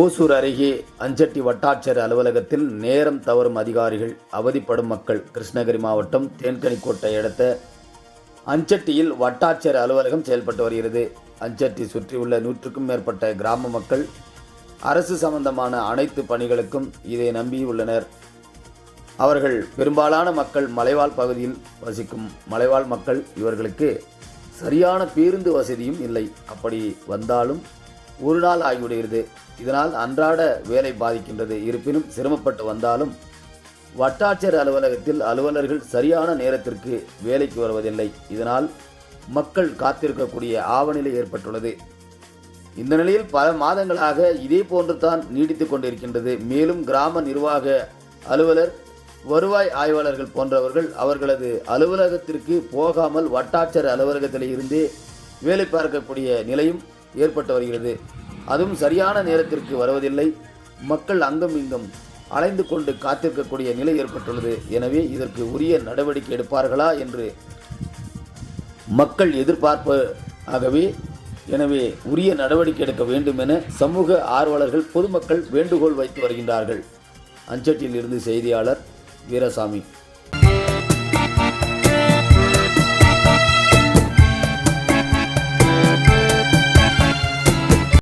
ஓசூர் அருகே அஞ்சட்டி வட்டாட்சியர் அலுவலகத்தில் நேரம் தவறும் அதிகாரிகள் அவதிப்படும் மக்கள் கிருஷ்ணகிரி மாவட்டம் தேன்கனிக்கோட்டை அடுத்த அஞ்சட்டியில் வட்டாட்சியர் அலுவலகம் செயல்பட்டு வருகிறது. அஞ்சட்டி சுற்றியுள்ள நூற்றுக்கும் மேற்பட்ட கிராம மக்கள் அரசு சம்பந்தமான அனைத்து பணிகளுக்கும் இதை நம்பியுள்ளனர். அவர்கள் பெரும்பாலான மக்கள் மலைவாழ் பகுதியில் வசிக்கும் மலைவாழ் மக்கள் இவர்களுக்கு சரியான பேருந்து வசதியும் இல்லை. அப்படி வந்தாலும் ஒரு நாள் ஆகிவிடுகிறது. இதனால் அன்றாட வேலை பாதிக்கின்றது. இருப்பினும் சிரமப்பட்டு வந்தாலும் வட்டாட்சியர் அலுவலகத்தில் அலுவலர்கள் சரியான நேரத்திற்கு வேலைக்கு வருவதில்லை. இதனால் மக்கள் காத்திருக்கக்கூடிய ஆவநிலை ஏற்பட்டுள்ளது. இந்த நிலையில் பல மாதங்களாக இதே போன்று தான் நீடித்து கொண்டிருக்கின்றது. மேலும் கிராம நிர்வாக அலுவலர் வருவாய் ஆய்வாளர்கள் போன்றவர்கள் அவர்களது அலுவலகத்திற்கு போகாமல் வட்டாட்சியர் அலுவலகத்தில் இருந்தே வேலை பார்க்கக்கூடிய நிலையும் ஏற்பட்டு வருகிறது. அதுவும் சரியான நேரத்திற்கு வருவதில்லை. மக்கள் அங்கும் இங்கும் அலைந்து கொண்டு காத்திருக்கக்கூடிய நிலை ஏற்பட்டுள்ளது. எனவே இதற்கு உரிய நடவடிக்கை எடுப்பார்களா என்று மக்கள் எதிர்பார்ப்பு ஆகவே எனவே உரிய நடவடிக்கை எடுக்க வேண்டும் என சமூக ஆர்வலர்கள் பொதுமக்கள் வேண்டுகோள் வைத்து வருகின்றார்கள். அஞ்சட்டியில் இருந்து செய்தியாளர் வீரசாமி.